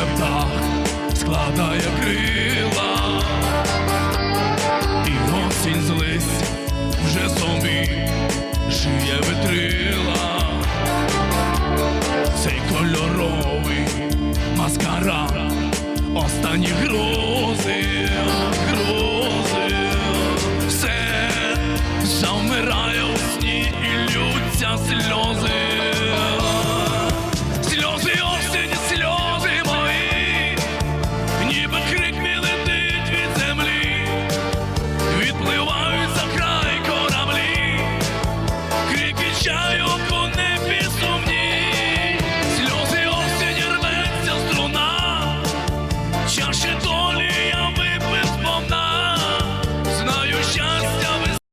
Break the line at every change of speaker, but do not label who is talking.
Уже птах складає крила, і осінь з вже собі шиє витрила, цей кольоровий маскара, останні грози, грози, все завмирає у сні і лються сльози.